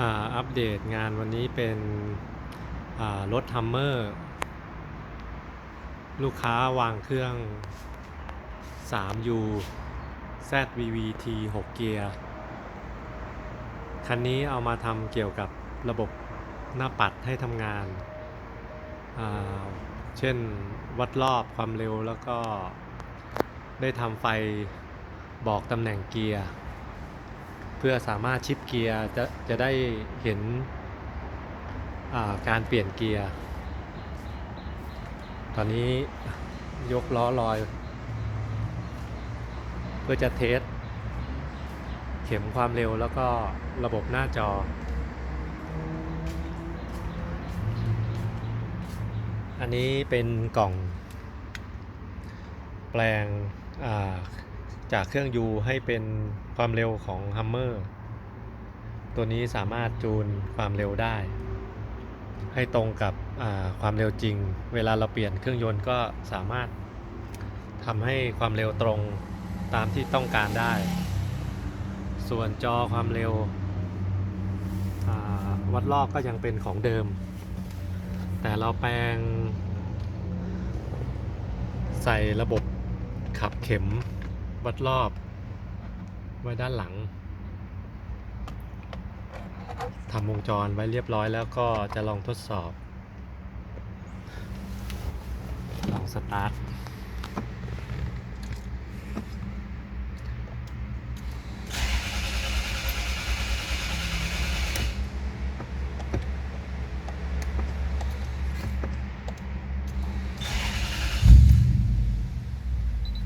อ่าอัปเดตงานวันนี้เป็นอ่ารถฮัมเมอร์ ลูกค้าวางเครื่อง 3U ZVVT 6 เกียร์ คันนี้เอามาทำเกี่ยวกับระบบหน้าปัดให้ทำงานอ่าเช่นวัดรอบความเร็วแล้วก็ได้ทำไฟบอกตำแหน่งเกียร์ พื่อสามารถชิปเกียร์จะจะได้เห็นาการเปลี่ยนเกียร์ ตอนนี้ยกล้อลอย เพื่อจะเทส เข็มความเร็วแล้วก็ระบบหน้าจออันนี้เป็นกล่อง แปลงอ่า จากเครื่อง U ให้เป็นความเร็วของ Hummer ตัวนี้สามารถจูนความเร็วได้ ให้ตรงกับความเร็วจริง เวลาเราเปลี่ยนเครื่องยนต์ก็สามารถทำให้ความเร็วตรงตามที่ต้องการได้ ส่วนจอความเร็ววัดลอกก็ยังเป็นของเดิม แต่เราแปลง ใส่ระบบขับเข็ม วัดรอบ ไว้ด้านหลังทำวงจรไว้เรียบร้อยแล้วก็จะลองทดสอบ ลองสตาร์ท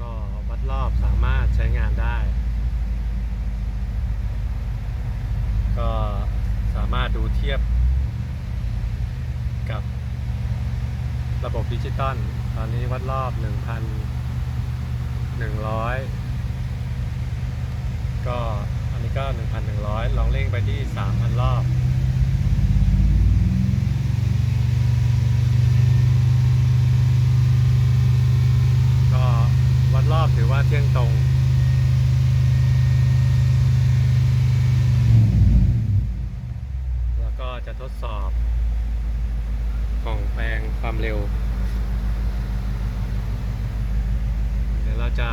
ก็วัดรอบสามารถใช้ งานได้ ก็สามารถดูเทียบกับระบบดิจิตอลตอนนี้วัดรอบ 1,100 ก็อันนี้ก็ 1,100 ลองเร่งไปที่ 3,000 รอบก็วัดรอบถือว่าเที่ยงตรง แล้วก็ จะทดสอบกล่องแปลงความเร็ว เดี๋ยวเราจะ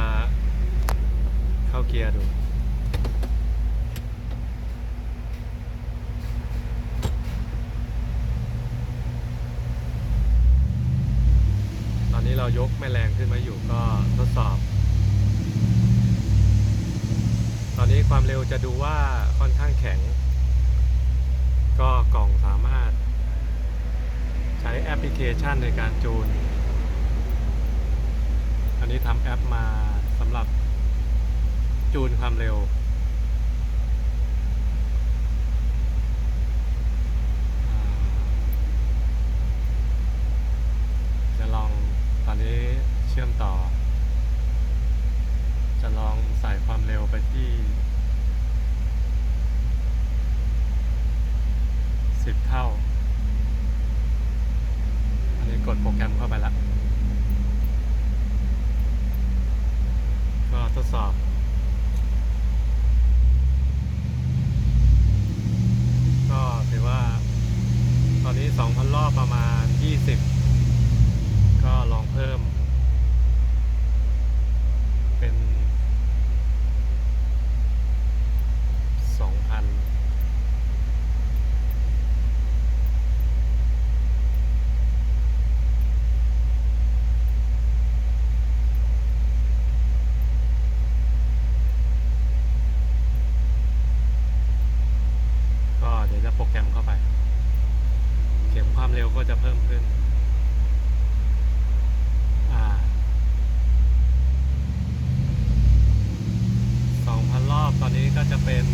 เข้าเกียร์ดูตอนนี้เรายกแม่แรงขึ้นมาอยู่ก็ทดสอบ ตอนนี้ความเร็วจะดูว่าค่อนข้างแข็ง ก็กล่องสามารถ ใช้แอปพลิเคชันในการจูน อันนี้ทำแอปมาสำหรับจูนความเร็ว จะลองตอนนี้เชื่อมต่อ จะลองใส่ความเร็วไปที่ 10 เท่า อันนี้กดโปรแกรมเข้าไปแล้ว ก็ทดสอบ ก็ถือว่า ตอนนี้ 2,000 รอบประมาณ 20 ก็ลองเพิ่ม เป็น 2,000 ก็เดี๋ยวจะโปรแกรมเข้าไป เข็ม ความเร็วก็จะเพิ่มขึ้น อ่า2,000รอบตอนนี้ก็จะเป็น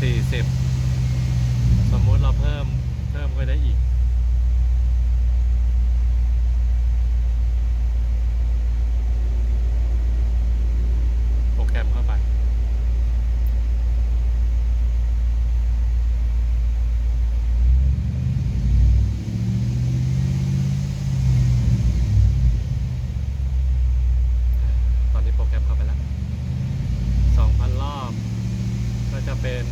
40สมมุติเราเพิ่ม เพิ่มก็ได้อีก โปรแกรมเข้าไป ตอนนี้โปรแกรมเข้าไปแล้ว 2,000 รอบ ก็จะเป็น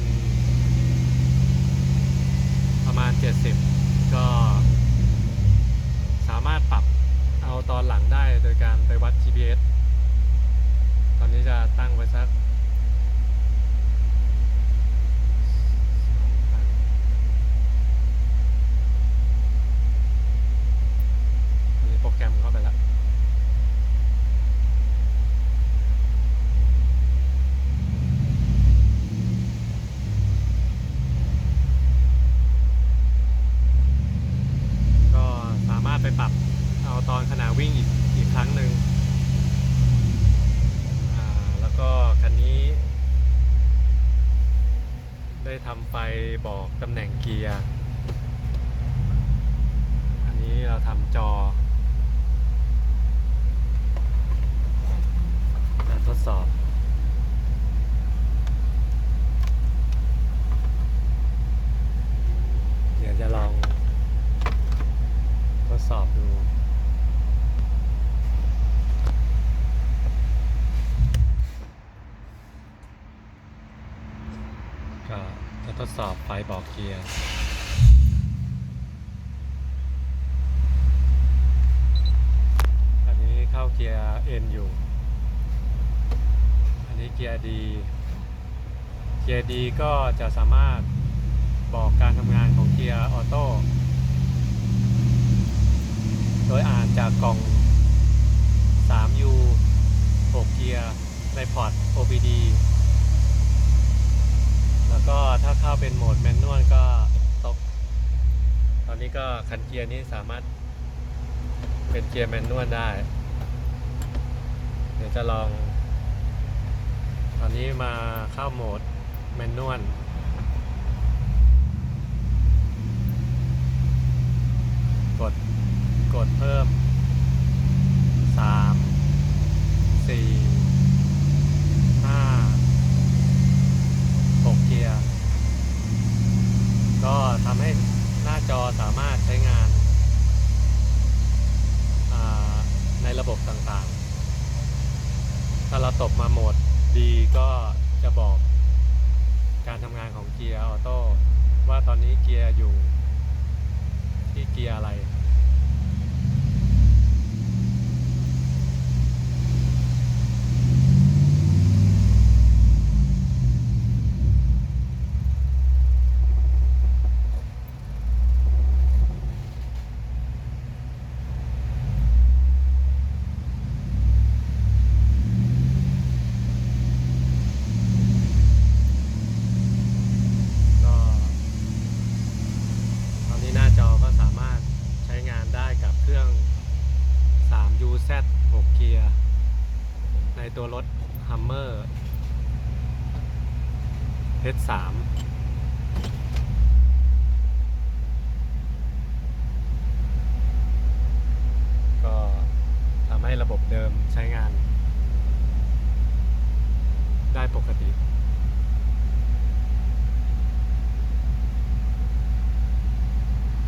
ตอนหลังได้โดยการไปวัด GPS ตอนนี้จะตั้งไว้สักมีโปรแกรมเข้าไปแล้ว ก็สามารถไปปรับเอาตอนขณะ วิ่งอีกอีกครั้งหนึ่งแล้วก็คันนี้ ได้ทำไฟบอกตำแหน่งเกียร์ อันนี้เราทำจอจะทดสอบ เดี๋ยวจะลอง ทดสอบดู ก็จะท ดสอบไฟบอกเกียร์อันนี้เข้าเกียร์ N อยู่ อันนี้เกียร์ D เกียร์ D ก็จะสามารถบอกการทำงานของเกียร์ออโต้โดยอ่านจากกล่อง 3U 6 เกียร์ในพอร์ต OBD แล้วก็ถ้าเข้าเป็นโหมดแมนนวลก็ตก ตอนนี้ก็คันเกียร์นี้สามารถเป็นเกียร์แมนนวลได้ เดี๋ยวจะลอง ตอนนี้มาเข้าโหมดแมนนวลกดกดเพิ่มสามสี่ ห้า หกเกียร์ ก็ ทำให้หน้าจอสามารถใช้งานาในระบบต่างๆ ถ้าเราตบมาโหมดดีก็จะบอกการทำงานของเกียร์ออโต้ว่าตอนนี้เกียร์อยู่ที่เกียร์อะไร ก็ตอนนี้หน้าจอก็สามารถใช้งานได้กับเครื่อง 3UZ 6 เกียร์ ในตัวรถ Hummer H3